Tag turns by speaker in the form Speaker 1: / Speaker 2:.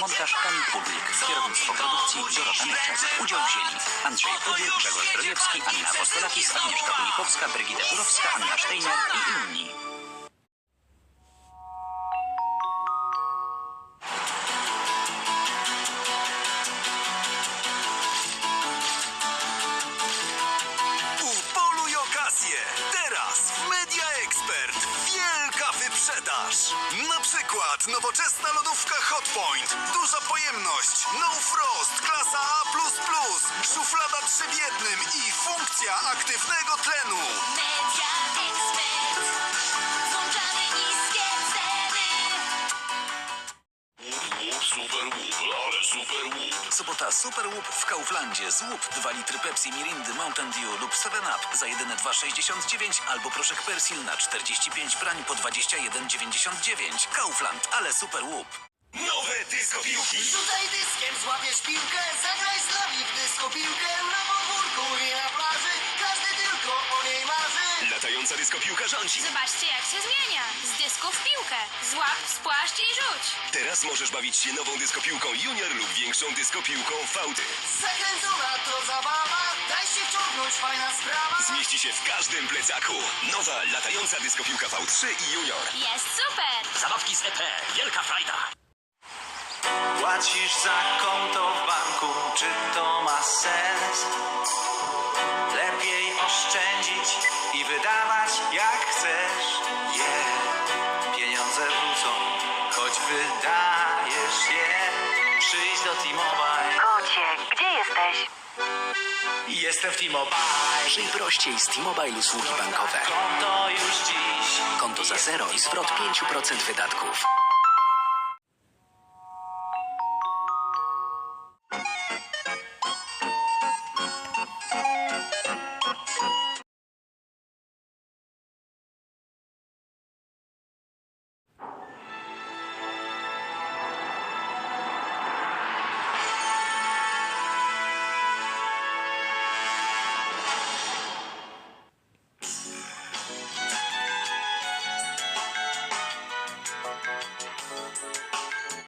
Speaker 1: Montaż Kamil Pudlik. Kierownictwo produkcji Dorota Myczek. Udział wzięli Andrzej Pudy, Grzegorz Drojewski, Anna Apostolakis, Agnieszka Kulikowska, Brygida Urowska, Anna Steiner i inni.
Speaker 2: Teraz w Media Expert wielka wyprzedaż! Na przykład nowoczesna lodówka Hotpoint, duża pojemność, no frost, klasa A++, szuflada trzy w jednym i funkcja aktywnego tlenu.
Speaker 3: Media Expert. Włączamy niskie ceny.
Speaker 4: Super ale super łup.
Speaker 2: Sobota Super Łup w Kauflandzie. Złup 2 litry Pepsi, Mirindy, Mountain Dew lub 7up za jedyne 2,69 albo proszek Persil na 45 prań po 21,99. Kaufland, ale Super Łup.
Speaker 4: Nowe disco piłki.
Speaker 5: Rzucaj dyskiem, złapiesz piłkę, zagraj z nami w dysko piłkę na podwórku i na plaży. Każdy tylko o.
Speaker 4: Latająca disco piłka rządzi.
Speaker 3: Zobaczcie, jak się zmienia. Z dysku w piłkę. Złap, spłaszcz i rzuć.
Speaker 4: Teraz możesz bawić się nową disco piłką Junior lub większą disco piłką Faudy.
Speaker 5: Zakręcona to zabawa, daj się wciągnąć, fajna sprawa.
Speaker 4: Zmieści się w każdym plecaku. Nowa latająca disco piłka V3 i Junior.
Speaker 3: Jest super.
Speaker 1: Zabawki z EP. Wielka frajda.
Speaker 6: Płacisz za konto oszczędzić i wydawać jak chcesz. Yeah. Pieniądze wrócą, choć wydajesz je. Przyjdź do T-Mobile.
Speaker 7: Kocie, gdzie jesteś?
Speaker 6: Jestem w T-Mobile.
Speaker 1: Żyj prościej z T-Mobile usługi bankowe.
Speaker 6: Konto już dziś.
Speaker 1: Konto za zero i zwrot 5% wydatków.